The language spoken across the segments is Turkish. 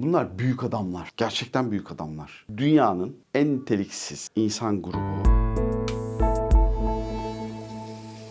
Bunlar büyük adamlar. Gerçekten büyük adamlar. Dünyanın en niteliksiz insan grubu.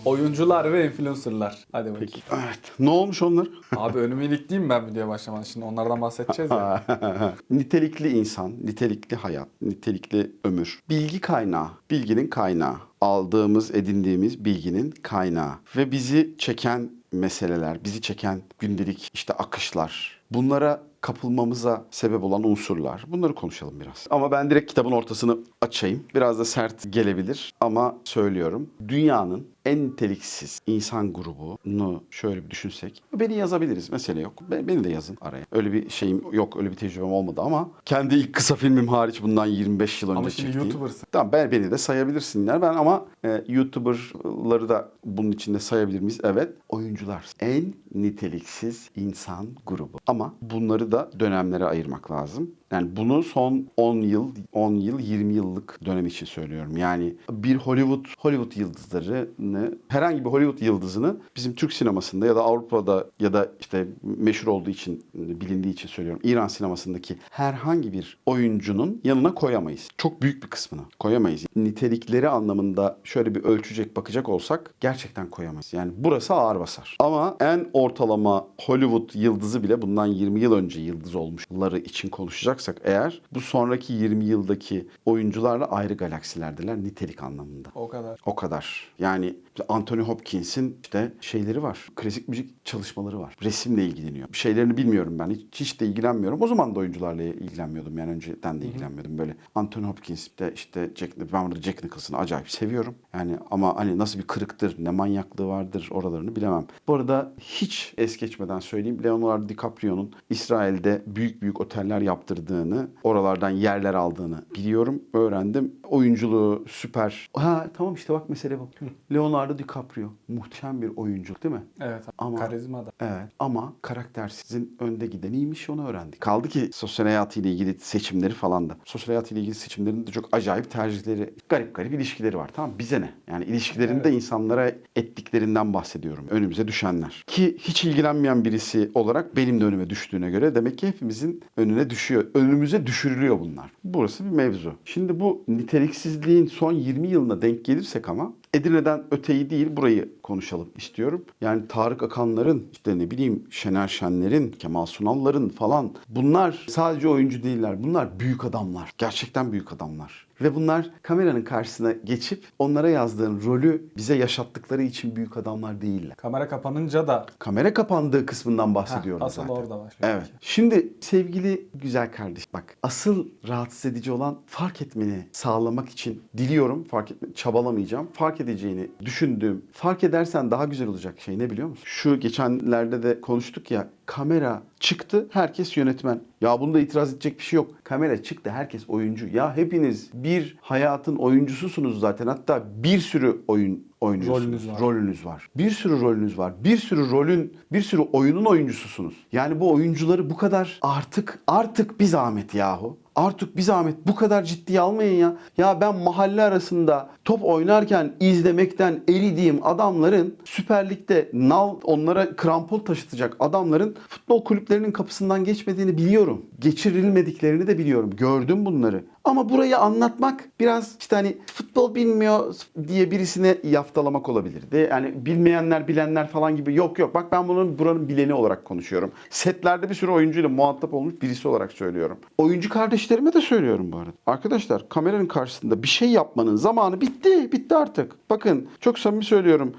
Oyuncular ve influencerlar. Hadi bakayım. Peki. Evet. Ne olmuş onlar? Abi önümü ilikleyeyim ben videoya başlamadan. Şimdi onlardan bahsedeceğiz ya. nitelikli insan, nitelikli hayat, nitelikli ömür. Bilgi kaynağı, bilginin kaynağı. Aldığımız, edindiğimiz bilginin kaynağı. Ve bizi çeken meseleler, bizi çeken gündelik işte akışlar. Bunlara kapılmamıza sebep olan unsurlar. Bunları konuşalım biraz. Ama ben direkt kitabın ortasını açayım. Biraz da sert gelebilir ama söylüyorum. Dünyanın en niteliksiz insan grubunu şöyle bir düşünsek. Beni yazabiliriz. Mesele yok. Be- Beni de yazın araya. Öyle bir şeyim yok. Öyle bir tecrübem olmadı ama kendi ilk kısa filmim hariç bundan 25 yıl önce Ama şimdi çektiğim. YouTuber'sın. Tamam ben beni de sayabilirsinler. Ben ama e, YouTuber'ları da bunun içinde sayabilir miyiz? Evet. Oyuncular. En niteliksiz insan grubu. Ama bunları da dönemlere ayırmak lazım. Yani bunu son 10 yıl, 10 yıl, 20 yıllık dönem için söylüyorum. Yani bir Hollywood Hollywood yıldızlarını, herhangi bir Hollywood yıldızını bizim Türk sinemasında ya da Avrupa'da ya da işte meşhur olduğu için, bilindiği için söylüyorum. İran sinemasındaki herhangi bir oyuncunun yanına koyamayız. Çok büyük bir kısmını koyamayız. Nitelikleri anlamında şöyle bir ölçecek bakacak olsak gerçekten koyamayız. Yani burası ağır basar. Ama en ortalama Hollywood yıldızı bile bundan 20 yıl önce yıldız olmuşları için konuşacaksak eğer bu sonraki 20 yıldaki oyuncularla ayrı galaksilerdiler nitelik anlamında. O kadar. O kadar. Yani işte Anthony Hopkins'in işte şeyleri var. Klasik müzik çalışmaları var. Resimle ilgileniyor. Bir şeylerini bilmiyorum ben. Hiç, hiç de ilgilenmiyorum. O zaman da oyuncularla ilgilenmiyordum. Yani önceden de ilgilenmiyordum. Böyle Anthony Hopkins de işte Jack, ben burada Jack Nicholson'ı acayip seviyorum. Yani ama hani nasıl bir kırıktır, ne manyaklığı vardır oralarını bilemem. Bu arada hiç es geçmeden söyleyeyim. Leonardo DiCaprio'nun İsrail'de büyük büyük oteller yaptırdığını, oralardan yerler aldığını biliyorum, öğrendim. Oyunculuğu süper. Ha tamam işte bak mesele bu. Leonardo DiCaprio muhteşem bir oyuncu değil mi? Evet. Ama- Karizma da. Evet ama karaktersizin önde gideniymiş onu öğrendik. Kaldı ki sosyal hayatıyla ilgili seçimleri falan da. Sosyal hayatıyla ilgili seçimlerinde de çok acayip tercihleri, garip garip ilişkileri var tamam? Bize ne? Yani ilişkilerinde insanlara ettiklerinden bahsediyorum. Önümüze düşenler. Ki hiç ilgilenmeyen birisi olarak benim de önüme düştüğüne göre demek ki hepimizin önüne düşüyor. Önümüze düşürülüyor bunlar. Burası bir mevzu. Şimdi bu niteliksizliğin son 20 yılına denk gelirsek ama Edirne'den öteyi değil burayı konuşalım istiyorum. Yani Tarık Akanların, işte ne bileyim Şener Şenler'in, Kemal Sunal'ların falan bunlar sadece oyuncu değiller. Bunlar büyük adamlar. Gerçekten büyük adamlar. Ve bunlar kameranın karşısına geçip onlara yazdığın rolü bize yaşattıkları için büyük adamlar değiller. Kamera kapanınca da Kamera kapandığı kısmından bahsediyorum Heh, asıl zaten. orada başlıyor. Evet. Şimdi sevgili güzel kardeş bak asıl rahatsız edici olan fark etmeni sağlamak için diliyorum fark etme çabalamayacağım. Fark edeceğini düşündüğüm fark edersen daha güzel olacak şey ne biliyor musun? Şu geçenlerde de konuştuk ya kamera çıktı herkes yönetmen. Ya bunda itiraz edecek bir şey yok. Kamera çıktı herkes oyuncu. Ya hepiniz bir hayatın oyuncususunuz zaten. Hatta bir sürü oyun oynuyorsunuz. Rolünüz var. Rolünüz var. Bir sürü rolünüz var. Bir sürü rolün, bir sürü oyunun oyuncususunuz. Yani bu oyuncuları bu kadar artık artık bir zahmet yahu. Artık bir zahmet bu kadar ciddiye almayın ya. Ya ben mahalle arasında top oynarken izlemekten eridiğim adamların Süper Lig'de nal onlara krampon taşıtacak adamların futbol kulüplerinin kapısından geçmediğini biliyorum. Geçirilmediklerini de biliyorum. Gördüm bunları. Ama burayı anlatmak biraz işte hani futbol bilmiyor diye birisine yaftalamak olabilir. De yani bilmeyenler bilenler falan gibi yok yok. Bak ben bunun buranın bileni olarak konuşuyorum. Setlerde bir sürü oyuncuyla muhatap olmuş birisi olarak söylüyorum. Oyuncu kardeşlerime de söylüyorum bu arada. Arkadaşlar kameranın karşısında bir şey yapmanın zamanı bitti. Bitti artık. Bakın çok samimi söylüyorum.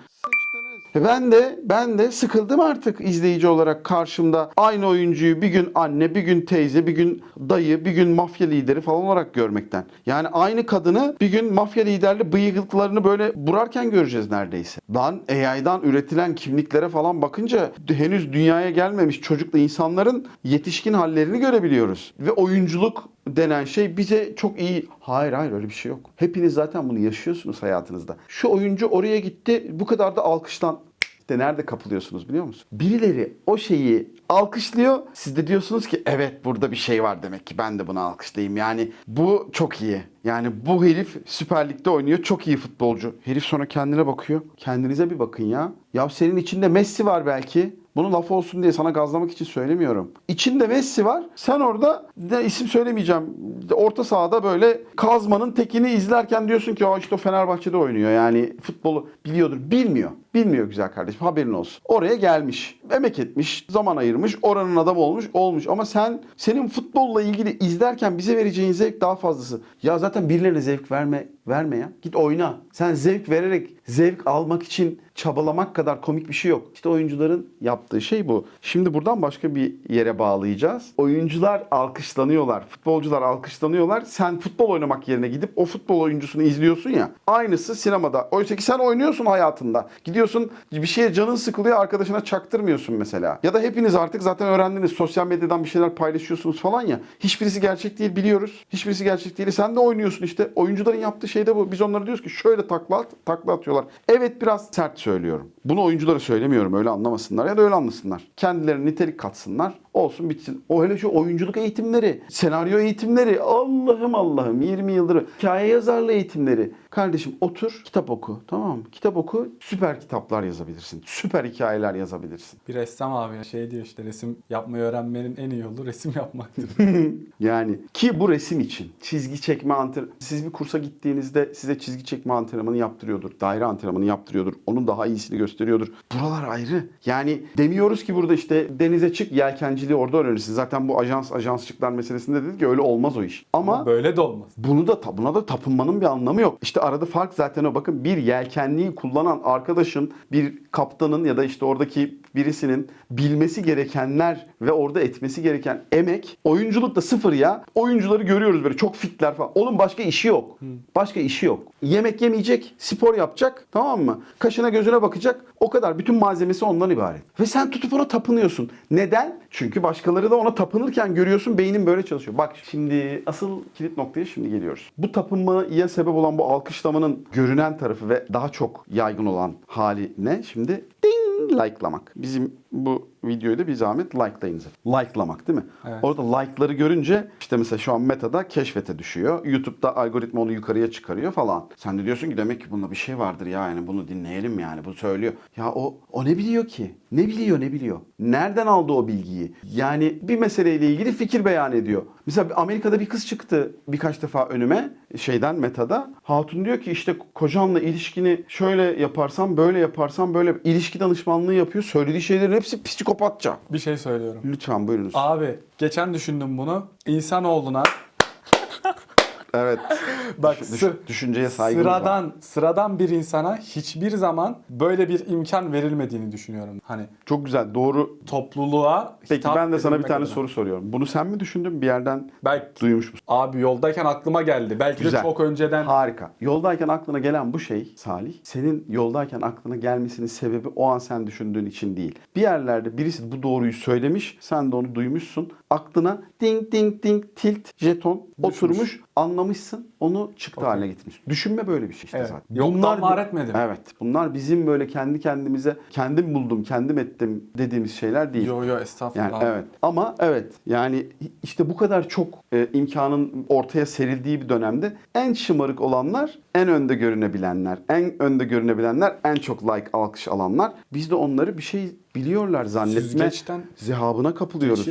Ben de ben de sıkıldım artık izleyici olarak karşımda aynı oyuncuyu bir gün anne, bir gün teyze, bir gün dayı, bir gün mafya lideri falan olarak görmekten. Yani aynı kadını bir gün mafya liderli bıyıklarını böyle burarken göreceğiz neredeyse. Lan AI'dan üretilen kimliklere falan bakınca henüz dünyaya gelmemiş çocuklu insanların yetişkin hallerini görebiliyoruz. Ve oyunculuk denen şey bize çok iyi. Hayır hayır öyle bir şey yok. Hepiniz zaten bunu yaşıyorsunuz hayatınızda. Şu oyuncu oraya gitti bu kadar da alkışlan. İşte nerede kapılıyorsunuz biliyor musun? Birileri o şeyi alkışlıyor. Siz de diyorsunuz ki evet burada bir şey var demek ki ben de bunu alkışlayayım. Yani bu çok iyi. Yani bu herif Süper Lig'de oynuyor. Çok iyi futbolcu. Herif sonra kendine bakıyor. Kendinize bir bakın ya. Ya senin içinde Messi var belki. Bunu laf olsun diye sana gazlamak için söylemiyorum. İçinde Messi var. Sen orada de isim söylemeyeceğim. Orta sahada böyle kazmanın tekini izlerken diyorsun ki Aa işte o Fenerbahçe'de oynuyor. Yani futbolu biliyordur. Bilmiyor. Bilmiyor güzel kardeşim. Haberin olsun. Oraya gelmiş. Emek etmiş. Zaman ayırmış. Oranın adamı olmuş. Olmuş. Ama sen senin futbolla ilgili izlerken bize vereceğin zevk daha fazlası. Ya zaten birilerine zevk verme verme ya. Git oyna. Sen zevk vererek zevk almak için çabalamak kadar komik bir şey yok. İşte oyuncuların yaptığı şey bu. Şimdi buradan başka bir yere bağlayacağız. Oyuncular alkışlanıyorlar. Futbolcular alkışlanıyorlar. Sen futbol oynamak yerine gidip o futbol oyuncusunu izliyorsun ya. Aynısı sinemada. Oysa ki sen oynuyorsun hayatında. Gidiyorsun bir şeye canın sıkılıyor arkadaşına çaktırmıyorsun mesela. Ya da hepiniz artık zaten öğrendiniz. Sosyal medyadan bir şeyler paylaşıyorsunuz falan ya. Hiçbirisi gerçek değil biliyoruz. Hiçbirisi gerçek değil. Sen de oynuyorsun işte. Oyuncuların yaptığı şey de bu. Biz onlara diyoruz ki şöyle takla at, takla atıyorlar. Evet biraz sert söylüyorum. Bunu oyunculara söylemiyorum. Öyle anlamasınlar ya da öyle anlasınlar. Kendilerine nitelik katsınlar. Olsun bitsin. O hele şu oyunculuk eğitimleri, senaryo eğitimleri. Allah'ım Allah'ım 20 yıldır hikaye yazarlığı eğitimleri. Kardeşim otur, kitap oku. Tamam mı? Kitap oku, süper kitaplar yazabilirsin. Süper hikayeler yazabilirsin. Bir ressam abi şey diyor işte resim yapmayı öğrenmenin en iyi yolu resim yapmaktır. Yani ki bu resim için çizgi çekme antrenmanı siz bir kursa gittiğinizde size çizgi çekme antrenmanı yaptırıyordur. Daire antrenmanı yaptırıyordur. Onun daha iyisini gösteriyordur. Buralar ayrı. Yani demiyoruz ki burada işte denize çık yelkenciliği orada öğrenirsin. Zaten bu ajans ajansçıklar meselesinde dedik ki öyle olmaz o iş. Ama Böyle de olmaz. bunu da buna da tapınmanın bir anlamı yok. İşte arada fark zaten o. Bakın bir yelkenliği kullanan arkadaşın, bir kaptanın ya da işte oradaki birisinin bilmesi gerekenler ve orada etmesi gereken emek oyunculukta sıfır ya. Oyuncuları görüyoruz böyle çok fitler falan. Onun başka işi yok. Başka işi yok. Yemek yemeyecek, spor yapacak tamam mı? Kaşına gözüne bakacak. O kadar. Bütün malzemesi ondan ibaret. Ve sen tutup ona tapınıyorsun. Neden? Çünkü başkaları da ona tapınırken görüyorsun beynin böyle çalışıyor. Bak şimdi asıl kilit noktaya şimdi geliyoruz. Bu tapınmaya sebep olan bu alkışlamanın görünen tarafı ve daha çok yaygın olan hali ne? Şimdi ding likelamak. Bizim bu videoyu da bir zahmet likelayınız. Likelamak değil mi? Evet. Orada like'ları görünce işte mesela şu an metada keşfete düşüyor. YouTube'da algoritma onu yukarıya çıkarıyor falan. Sen de diyorsun ki demek ki bunda bir şey vardır ya yani bunu dinleyelim yani bu söylüyor. Ya o o ne biliyor ki? Ne biliyor ne biliyor? Nereden aldı o bilgiyi? Yani bir meseleyle ilgili fikir beyan ediyor. Mesela Amerika'da bir kız çıktı birkaç defa önüme şeyden metada. Hatun diyor ki işte kocanla ilişkini şöyle yaparsan böyle yaparsan böyle ilişki danışmanlığı yapıyor. Söylediği şeylerin hepsi psikopatça. Bir şey söylüyorum. Lütfen buyurunuz. Abi geçen düşündüm bunu. İnsanoğluna Evet. Bak, Düş- sı- düşünceye saygımız var. sıradan sıradan bir insana hiçbir zaman böyle bir imkan verilmediğini düşünüyorum. Hani Çok güzel. Doğru. topluluğa Peki hitap ben de sana bir edilmek tane adına. soru soruyorum. Bunu sen mi düşündün? Bir yerden Belki duymuş musun? abi yoldayken aklıma geldi. Belki Güzel. de çok önceden Harika. Yoldayken aklına gelen bu şey Salih, senin yoldayken aklına gelmesinin sebebi o an sen düşündüğün için değil. Bir yerlerde birisi bu doğruyu söylemiş, sen de onu duymuşsun. Aklına ding ding ding tilt jeton oturmuş, anlamışsın, onu çıktı Okey. haline getirmişsin. Düşünme böyle bir şey işte Evet. zaten. Yoktan var etmedim. Evet. Bunlar bizim böyle kendi kendimize kendim buldum, kendim ettim dediğimiz şeyler değil. yo yo estağfurullah. Yani evet. Ama evet yani işte bu kadar çok e, imkanın ortaya serildiği bir dönemde en şımarık olanlar en önde görünebilenler. En önde görünebilenler en çok like alkış alanlar. Biz de onları bir şey biliyorlar zannetme Süzgeçten zehabına kapılıyoruz.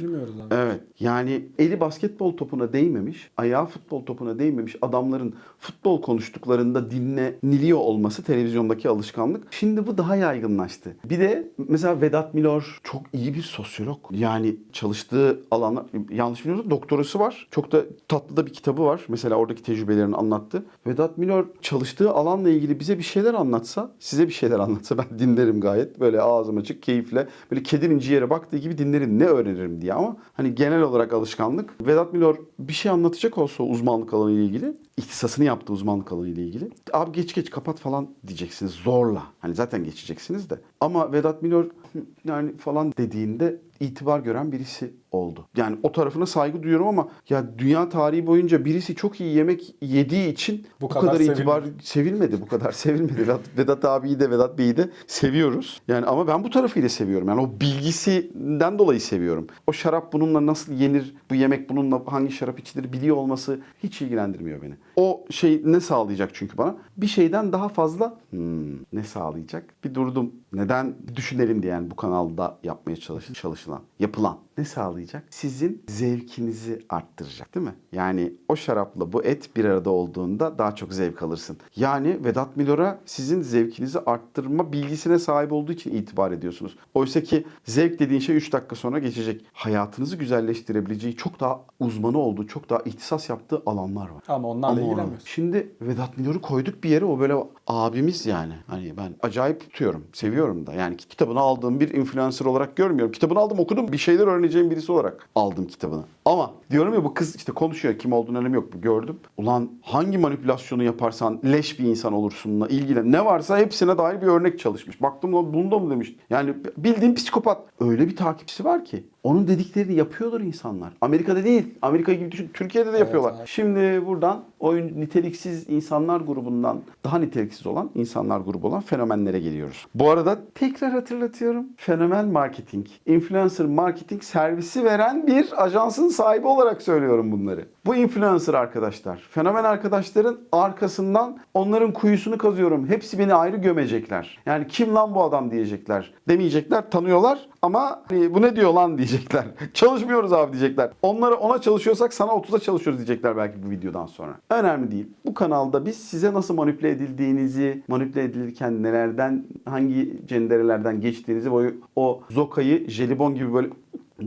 Evet. Yani eli basketbol topuna değmemiş, ayağı futbol topuna değmemiş adamların futbol konuştuklarında dinleniliyor olması televizyondaki alışkanlık. Şimdi bu daha yaygınlaştı. Bir de mesela Vedat Milor çok iyi bir sosyolog. Yani çalıştığı alanlar yanlış bilmiyorsam doktorası var. Çok da tatlı da bir kitabı var. Mesela oradaki tecrübelerini anlattı. Vedat Milor çalıştığı alanla ilgili bize bir şeyler anlatsa, size bir şeyler anlatsa ben dinlerim gayet. Böyle ağzım açık, keyifle. Böyle kedinin ciğere baktığı gibi dinlerim ne öğrenirim diye ama hani genel olarak alışkanlık. Vedat Milor bir şey anlatacak olsa uzmanlık alanı ile ilgili, ihtisasını yaptığı uzmanlık alanı ile ilgili. Abi geç geç kapat falan diyeceksiniz zorla. Hani zaten geçeceksiniz de. Ama Vedat Milor "Hı, yani falan dediğinde itibar gören birisi oldu. Yani o tarafına saygı duyuyorum ama ya dünya tarihi boyunca birisi çok iyi yemek yediği için Bu bu, kadar kadar, itibar sevilmedi. sevilmedi. Bu kadar sevilmedi. Vedat, Vedat abiyi de Vedat Bey'i de seviyoruz. Yani ama ben bu tarafıyla seviyorum. Yani o bilgisinden dolayı seviyorum. O şarap bununla nasıl yenir, bu yemek bununla hangi şarap içilir biliyor olması hiç ilgilendirmiyor beni. O şey ne sağlayacak çünkü bana? Bir şeyden daha fazla hmm, ne sağlayacak? Bir durdum. Neden düşünelim diye yani bu kanalda yapmaya çalış, çalışılan, yapılan ne sağlayacak? Sizin zevkinizi arttıracak değil mi? Yani o şarapla bu et bir arada olduğunda daha çok zevk alırsın. Yani Vedat Milor'a sizin zevkinizi arttırma bilgisine sahip olduğu için itibar ediyorsunuz. Oysa ki zevk dediğin şey 3 dakika sonra geçecek. Hayatınızı güzelleştirebileceği çok daha uzmanı olduğu, çok daha ihtisas yaptığı alanlar var. Ama onlarla ilgilenmiyorsun. Şimdi Vedat Milor'u koyduk bir yere o böyle abimiz yani. Hani ben acayip tutuyorum. Seviyorum da. Yani kitabını aldığım bir influencer olarak görmüyorum. Kitabını aldım okudum. Bir şeyler öğreneceğim birisi olarak aldım kitabını. Ama diyorum ya bu kız işte konuşuyor. Kim olduğunu önemi yok. Gördüm. Ulan hangi manipülasyonu yaparsan leş bir insan olursunla ilgilen. Ne varsa hepsine dair bir örnek çalışmış. Baktım lan bunda mı demiş. Yani bildiğin psikopat. Öyle bir takipçisi var ki. Onun dediklerini yapıyorlar insanlar. Amerika'da değil. Amerika gibi düşün. Türkiye'de de yapıyorlar. evet. Şimdi buradan oyun niteliksiz insanlar grubundan daha niteliksiz olan insanlar grubu olan fenomenlere geliyoruz. Bu arada tekrar hatırlatıyorum. Fenomen marketing, influencer marketing servisi veren bir ajansın sahibi olarak söylüyorum bunları. Bu influencer arkadaşlar, fenomen arkadaşların arkasından onların kuyusunu kazıyorum. Hepsi beni ayrı gömecekler. Yani kim lan bu adam diyecekler. Demeyecekler, tanıyorlar ama hani bu ne diyor lan diyecekler. Çalışmıyoruz abi diyecekler. Onlara ona çalışıyorsak sana 30'a çalışıyoruz diyecekler belki bu videodan sonra. Önemli değil. Bu kanalda biz size nasıl manipüle edildiğinizi, manipüle edilirken nelerden, hangi cenderelerden geçtiğinizi, o, o zokayı jelibon gibi böyle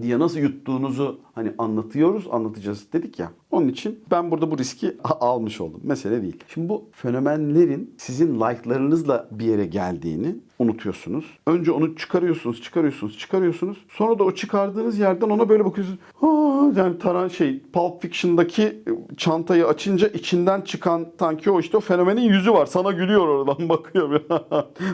diye nasıl yuttuğunuzu hani anlatıyoruz, anlatacağız dedik ya. Onun için ben burada bu riski almış oldum. Mesele değil. Şimdi bu fenomenlerin sizin like'larınızla bir yere geldiğini unutuyorsunuz. Önce onu çıkarıyorsunuz, çıkarıyorsunuz, çıkarıyorsunuz. Sonra da o çıkardığınız yerden ona böyle bakıyorsunuz. Yani taran şey Pulp Fiction'daki çantayı açınca içinden çıkan tanki o işte o fenomenin yüzü var. Sana gülüyor oradan bakıyor.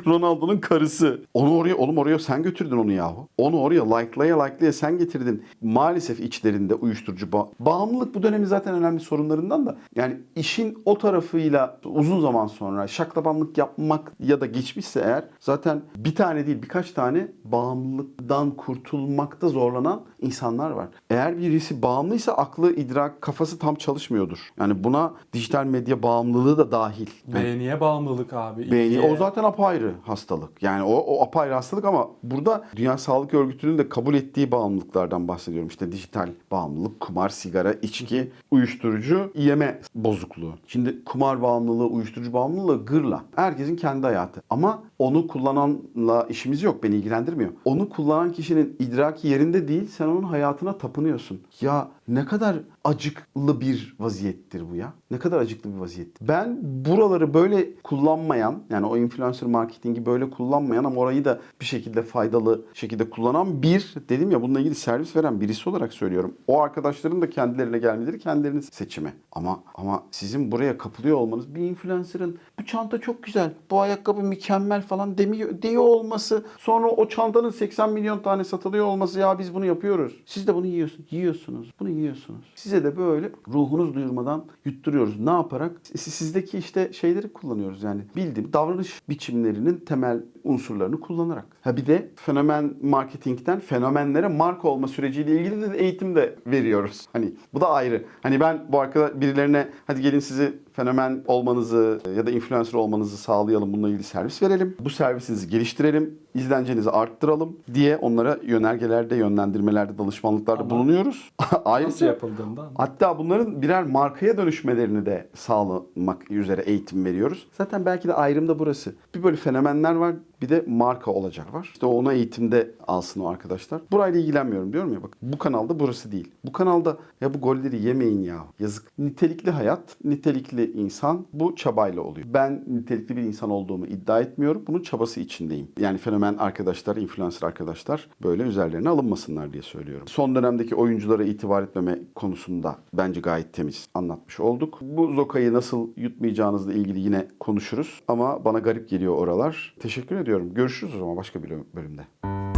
Ronaldo'nun karısı. Onu oraya oğlum oraya sen götürdün onu yahu. Onu oraya like'laya like'laya sen getirdin. Maalesef içlerinde uyuşturucu ba- bağımlılık bu dönemin zaten önemli sorunlarından da. Yani işin o tarafıyla uzun zaman sonra şaklabanlık yapmak ya da geçmişse eğer zaten bir tane değil birkaç tane bağımlılıktan kurtulmakta zorlanan insanlar var. Eğer birisi bağımlıysa aklı, idrak, kafası tam çalışmıyordur. Yani buna dijital medya bağımlılığı da dahil. Beğeniye bağımlılık abi. Beğeni o zaten apayrı hastalık. Yani o, o apayrı hastalık ama burada Dünya Sağlık Örgütü'nün de kabul ettiği bağımlılıklardan bahsediyorum. İşte dijital bağımlılık, kumar, sigara, içki, uyuşturucu, yeme bozukluğu. Şimdi kumar bağımlılığı, uyuşturucu bağımlılığı gırla. Herkesin kendi hayatı. Ama onu kullananla işimiz yok. Beni ilgilendirmiyor. Onu kullanan kişinin idraki yerinde değil. Sen onun hayatına tapınıyorsun. Ya ne kadar acıklı bir vaziyettir bu ya. Ne kadar acıklı bir vaziyettir. Ben buraları böyle kullanmayan yani o influencer marketingi böyle kullanmayan ama orayı da bir şekilde faydalı şekilde kullanan bir dedim ya bununla ilgili servis veren birisi olarak söylüyorum. O arkadaşların da kendilerine gelmeleri kendilerinin seçimi. Ama ama sizin buraya kapılıyor olmanız bir influencer'ın bu çanta çok güzel, bu ayakkabı mükemmel falan demiyor diyor olması, sonra o çantanın 80 milyon tane satılıyor olması ya biz bunu yapıyoruz. Siz de bunu yiyorsunuz, yiyorsunuz, bunu yiyorsunuz. Size de böyle ruhunuz duyurmadan yutturuyoruz. Ne yaparak? Siz- Sizdeki işte şeyleri kullanıyoruz yani bildiğim davranış biçimlerinin temel unsurlarını kullanarak. Ha bir de fenomen marketingten fenomenlere marka olma süreciyle ilgili de eğitim de veriyoruz. Hani bu da ayrı. Hani ben bu arkada birilerine hadi gelin sizi fenomen olmanızı ya da influencer olmanızı sağlayalım. Bununla ilgili servis verelim. Bu servisinizi geliştirelim. izlencenizi arttıralım diye onlara yönergelerde, yönlendirmelerde, danışmanlıklarda Ama bulunuyoruz. Nasıl Ayrıca yapıldığında. Hatta bunların birer markaya dönüşmelerini de sağlamak üzere eğitim veriyoruz. Zaten belki de ayrım da burası. Bir böyle fenomenler var, bir de marka olacak var. İşte ona eğitimde alsın o arkadaşlar. Burayla ilgilenmiyorum diyorum ya bak. Bu kanalda burası değil. Bu kanalda ya bu golleri yemeyin ya. Yazık. Nitelikli hayat, nitelikli insan bu çabayla oluyor. Ben nitelikli bir insan olduğumu iddia etmiyorum. Bunun çabası içindeyim. Yani fenomen arkadaşlar, influencer arkadaşlar böyle üzerlerine alınmasınlar diye söylüyorum. Son dönemdeki oyunculara itibar etmeme konusunda bence gayet temiz anlatmış olduk. Bu zokayı nasıl yutmayacağınızla ilgili yine konuşuruz. Ama bana garip geliyor oralar. Teşekkür ediyorum. Görüşürüz o zaman başka bir bölümde.